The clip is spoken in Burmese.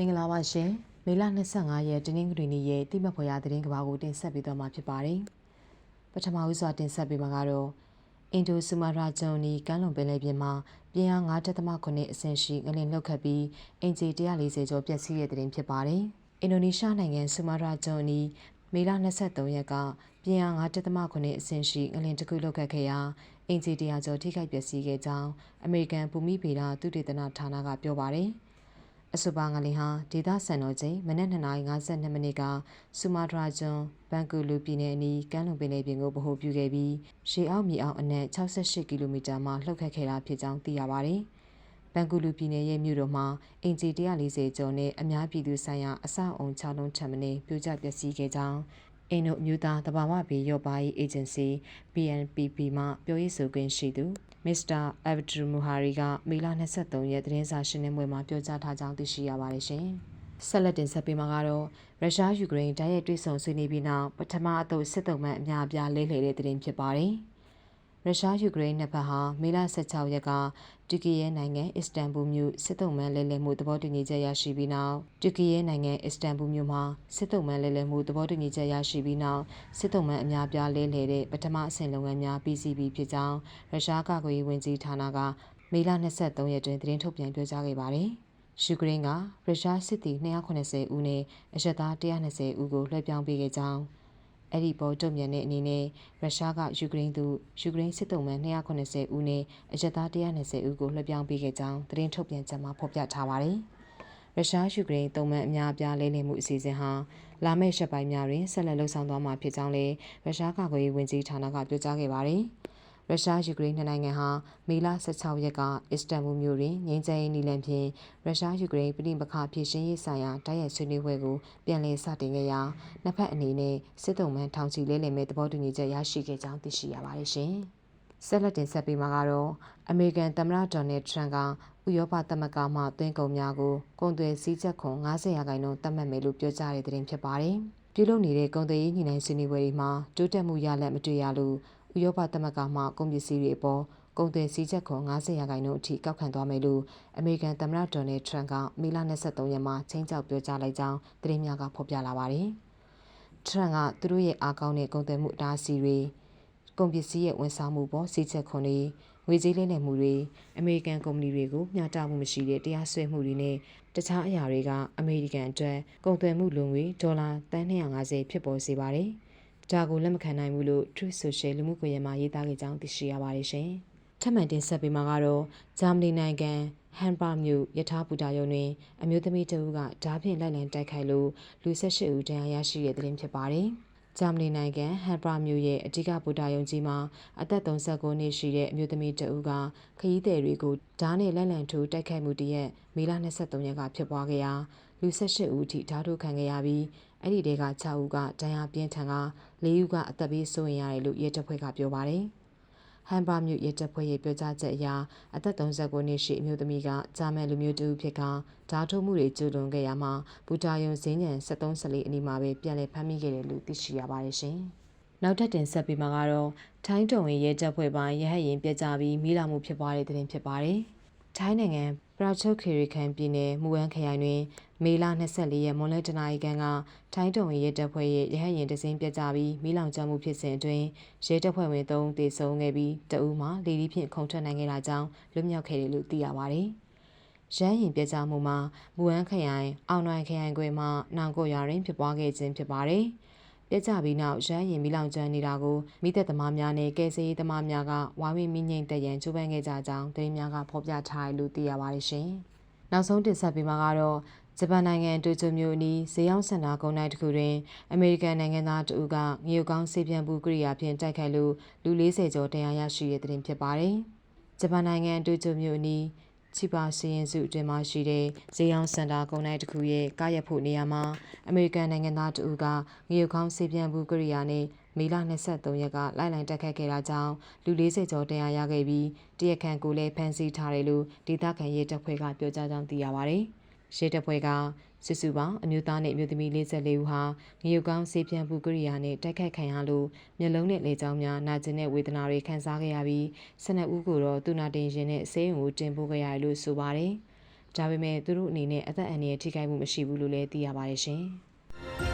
မင်္ဂလာပါရှင်မေလ25ရက်တင်းငင်းဂရီနီရဲ့တိမတ်ဖွယ်ရသတင်းကဘာကိုတင်ဆက်ပေးသွားမှာဖြစ်ပါတယ်ပထမဦးစွာတင်ဆက်ပေးမှာကတော့အင်ဒိုဆူမာရာဂျွန်နီကမ်းလွန်ပင်လယ်ပြင်မှာပြင်းအား9.9အဆင့်ရှိငလင်လှုပ်ခတ်ပြီးအင်ဂျီ140ကျော်ပျက်စီးတဲ့သတင်းဖြစ်ပါတယ်အင်ဒိုနီးရှားနိုင်ငံဆူမာရာဂျွန်နီမေလ23ရက်ကပြင်းအား9.9အဆင့်ရှိငလင်တစ်ခုလှုပ်ခတ်ခဲ့ရာအင်ဂျီ100ကျော်ထိခိုက်ပျက်စီးခဲ့ကြောင်းအမေရိကန်ဘူမိဗေဒသုတေသနဌာနကပြောပါတယ်။ အဆိုပါငလင်ဟာဒေသစံတော်ချိန်မနက်2:52မိနစ်ကဆူမာတရာကျွန်းဘန်ကူလူပြည်နယ်အနီးကမ်းလွန်ပင်လယ်ပြင်ကိုဗဟိုပြုခဲ့ပြီးရှေအောက်မြေအောက်အနက်68ကီလိုမီတာမှလှုပ်ခတ်ခဲ့တာဖြစ်ကြောင်းသိရပါတယ်။ဘန်ကူလူပြည်နယ်ရဲ့မြို့တော်မှာအင်ဂျီ140ကျော်နဲ့အများပြည်သူဆိုင်ရာအဆောက်အုံ6လုံးထပ်မံပြိုကျပျက်စီးခဲ့ကြောင်း အင်ဒိုအမျိုးသားတဘာဝဘေးရော့ပါရေးအေဂျင်စီ PNPP မှပြောရေးဆိုခွင့်ရှိသူမစ္စတာအဗဒူမူဟာရီကမေလ23ရက်သတင်းစာရှင်းလင်းပွဲမှာပြောကြားထားကြောင်းသိရှိရပါတယ်ရှင်။ဆက်လက်တင်ဆက်ပေးမှာကတော့ရုရှားယူကရိန်းတိုက်ရိုက်တွေ့ဆုံဆွေးနွေးပြီးနောက်ပထမအသုတ်စစ်တုံးမှန်အများအပြားလဲလှယ်တဲ့သတင်းဖြစ်ပါတယ်။ ရုရှားယူကရိန်းနှစ်ဖက်ဟာမေလ16ရက်ကတူကီရဲ့နိုင်ငံအစ္စတန်ဘူမြို့စစ်တုံးမန်းလဲလှယ်မှုသဘောတူညီချက်ရရှိပြီးနောက်တူကီရဲ့နိုင်ငံအစ္စတန်ဘူမြို့မှာစစ်တုံးမန်းလဲလှယ်မှုသဘောတူညီချက်ရရှိပြီးနောက်စစ်တုံးမန်းအများပြားလဲလှယ်တဲ့ပထမအဆင့်လုပ်ငန်းများပြီးစီးပြီးဖြစ်ကြောင်းရုရှားကာကွယ်ရေးဝန်ကြီးဌာနကမေလ23ရက်တွင်သတင်းထုတ်ပြန်ပြောကြားခဲ့ပါတယ်။ယူကရိန်းကရုရှားစစ်သည်290ဦးနဲ့အရက်သား120ဦးကိုလွှဲပြောင်းပေးခဲ့ကြောင်း အဲ့ဒီပေါ်တုံ့ပြန်တဲ့အနေနဲ့ရုရှားကယူကရိန်းသူယူကရိန်းစစ်တုံးမှန်290ဦးနဲ့အရက်သား120ဦးကိုလွှဲပြောင်းပေးခဲ့ကြောင်းသတင်းထုတ်ပြန်ချက်မှာဖော်ပြထားပါတယ်။ရုရှားယူကရိန်းတုံးမှန်အများအပြားလဲလှယ်မှုအစီအစဉ်ဟာလာမယ့်ရက်ပိုင်းများတွင်ဆက်လက်လှုပ်ဆောင်သွားမှာဖြစ်ကြောင်းလည်းရုရှားကာကွယ်ရေးဝန်ကြီးဌာနကပြောကြားခဲ့ပါတယ်။ ရုရှားယူကရိန်းနှစ်နိုင်ငံဟာမေလ16ရက်က အစ္စတန်ဘူမြို့တွင်ငြိမ်းချမ်းရေးနီလန်ဖြင့်ရုရှားယူကရိန်းပြည်ပခါဖြစ်ရှင်းရေးဆိုင်ရာတိုက်ရိုက်ဆွေးနွေးပွဲကိုပြန်လည်စတင်ခဲ့ရာနှစ်ဖက်အနေနဲ့စစ်တုံးမှန်ထောင်ချီလဲလှယ်မဲ့သဘောတူညီချက်ရရှိခဲ့ကြောင်းသိရှိရပါတယ်ရှင်။ဆက်လက်တင်ဆက်ပေးမှာကတော့အမေရိကန်သမ္မတဒေါ်နယ်ထရန့်ကဥရောပသမဂ္ဂမှသွင်းကုန်များကိုကုန်သွယ်စည်းချက်ခွန်90ရာခိုင်နှုန်းသတ်မှတ်မယ်လို့ပြောကြားတဲ့သတင်းဖြစ်ပါတယ်။ပြုလုပ်နေတဲ့ကုန်သွယ်ရေးညှိနှိုင်းဆွေးနွေးပွဲတွေမှာတိုးတက်မှုရလဒ်မတွေ့ရလို့ ဥရောပသမဂ္ဂမှကုန်ပစ္စည်းတွေအပေါ်ကုန်သွယ်စည်းချက်ခွန်90ရာခိုင်နှုန်းအထိကောက်ခံသွားမယ်လို့အမေရိကန်သမ္မတဒေါ်နယ်ထရန့်ကမေလ23ရက်မှာချင်းချောက်ပြောကြားလိုက်ကြောင်းသတင်းများကဖော်ပြလာပါတယ်။ထရန့်ကသူတို့ရဲ့အားကောင်းတဲ့ကုန်သွယ်မှုအတားအဆီးတွေကုန်ပစ္စည်းရဲ့ဝန်ဆောင်မှုပေါ်စည်းချက်ခွန်တွေငွေကြေးလဲလှယ်မှုတွေအမေရိကန်ကုမ္ပဏီတွေကိုမျှတမှုမရှိတဲ့တရားစွဲမှုတွေနဲ့တခြားအရာတွေကအမေရိကန်အတွက်ကုန်သွယ်မှုလုံငွေဒေါ်လာတန်း250ဖြစ်ပေါ်စေပါတယ်။ ဒါကိုလက်မခံနိုင်ဘူးလို့ Truth Social လူမှုကွန်ရက်မှာရေးသားခဲ့ကြောင်းသိရှိရပါတယ်ရှင်။ထပ်မံတင်ဆက်ပေးမှာကတော့ဂျာမနီနိုင်ငံဟန်ပါမြို့ယထာဘူတာယုံတွင်အမျိုးသမီးတဦးကဓားဖြင့်လိုက်လံတိုက်ခိုက်လို့လူ၁၈ဦးဒဏ်ရာရရှိတဲ့တဲ့တင်ဖြစ်ပါတယ်။ဂျာမနီနိုင်ငံဟန်ပရာမြို့ရဲ့အဓိကဘူတာယုံကြီးမှာအသက်39နှစ်ရှိတဲ့အမျိုးသမီးတဦးကခရီးသည်တွေကိုဓားနဲ့လက်လံထိုးတိုက်ခိုက်မှုတရက်မေလ23ရက်ကဖြစ်ပွားခဲ့ရာ လူ18ဦးအထိဓားထိုးခံခဲ့ရပြီးအဲ့ဒီတဲက6ဦးကဒဏ်ရာပြင်းထန်က4ဦးကအသက်ဘေးစိုးရင်ရတယ်လို့ရဲတပ်ဖွဲ့ကပြောပါတယ်။ဟန်ပါမြို့ရဲတပ်ဖွဲ့ရဲ့ပြောကြားချက်အရအသက်39နှစ်ရှိအမျိုးသမီးကဂျာမန်လူမျိုးတူဖြစ်ကဓာထုတ်မှုတွေကျူးလွန်ခဲ့ရမှာဘူတာယုံဈေးညံ73ဆလေးအနီးမှာပဲပြန်လည်ဖမ်းမိခဲ့တယ်လို့သိရှိရပါတယ်ရှင်။နောက်ထပ်တင်ဆက်ပြီးမှာကတော့ထိုင်းတော်ဝင်ရဲတပ်ဖွဲ့ပိုင်းရဟတ်ရင်ပြက်ကြပြီးမိလာမှုဖြစ်ပွားတဲ့တဲ့တင်ဖြစ်ပါတယ်။ထိုင်းနိုင်ငံပ ရာချုပ်ခေရီခန်ပြည်နယ်မူဝမ်းခရိုင်တွင် မေလ24ရက်မွန်လယ်တနာရီခန့်ကထိုင်းတုံရဲတပ်ဖွဲ့ရဲ့ရဟတ်ယာဉ်တစင်းပြတ်ကျပြီးမိလောင်ကျွမ်းမှုဖြစ်စဉ်အတွင်းရဲတပ်ဖွဲ့ဝင်3တေဆုံးခဲ့ပြီးတအူးမှာလေဒီဖြင့်ခုန်ထွက်နိုင်ခဲ့တာကြောင့်လွတ်မြောက်ခဲ့တယ်လို့သိရပါတယ်။ရဟတ်ယာဉ်ပြတ်ကျမှုမှာမူဝမ်းခရိုင်အောင်နိုင်ခရိုင်ခွဲမှနောင်ကိုရွာတွင်ဖြစ်ပွားခဲ့ခြင်းဖြစ်ပါတယ်။ ပြက်ကြပြီးနောက်ရမ်းရင်မိလောင်ကျွမ်းနေတာကိုမိသက်သမားများနဲ့ကယ်ဆယ်ရေးသမားများကဝိုင်းဝန်းမိငိမ့်တက်ရန်ကြိုးပမ်းခဲ့ကြကြောင်းသတင်းများကဖော်ပြထားတယ်လို့သိရပါတယ်ရှင်။နောက်ဆုံးတင်ဆက်ပေးမှာကတော့ဂျပန်နိုင်ငံတိုကျိုမြို့အနီးဈေးရောက်စင်တာကုန်းတိုင်းတစ်ခုတွင်အမေရိကန်နိုင်ငံသားတဦးကငရုတ်ကောင်းဆေးပြန့်မှုကိရိယာဖြင့်တိုက်ခိုက်လို့လူ40ကျော်တရားရရှိတဲ့တဲ့တင်ဖြစ်ပါတယ်။ဂျပန်နိုင်ငံတိုကျိုမြို့အနီး ချီပါစီရင်စုအတွင်မှရှိတဲ့ဈေးရောင်းစင်တာကုန်တိုင်းတစ်ခုရဲ့ကားရက်ဖို့နေရာမှာအမေရိကန်နိုင်ငံသားတဦးကငရုတ်ခေါင်းဆေးပြန်မှုကိရိယာနဲ့မေလ23ရက်ကလိုက်လိုင်းတက်ခတ်ခဲ့တာကြောင့်လူ40ကျော်တရားရခဲ့ပြီးတရက်ခန့်ကိုလည်းဖမ်းဆီးထားတယ်လို့ဒေသခံရဲတပ်ဖွဲ့ကပြောကြားကြောင်းသိရပါဗျ။ ရဲတပ်ဖွဲ့ကစစ်စုပေါင်းအမျိုးသားနဲ့အမျိုးသမီး44ဦးဟာငရုတ်ကောင်းဆေးပြန့်မှုကိရိယာနဲ့တိုက်ခိုက်ခံရလို့မျက်လုံးနဲ့လေကြောင်းများနာကျင်တဲ့ဝေဒနာတွေခံစားခဲ့ရပြီး12ဦးကိုတော့သူနာတင်ရင်နဲ့ဆေးရုံကိုတင်ပို့ခဲ့ရတယ်လို့ဆိုပါတယ်။ဒါပေမဲ့သူတို့အနေနဲ့အသက်အန္တရာယ်ထိခိုက်မှုမရှိဘူးလို့လည်းသိရပါတယ်ရှင်။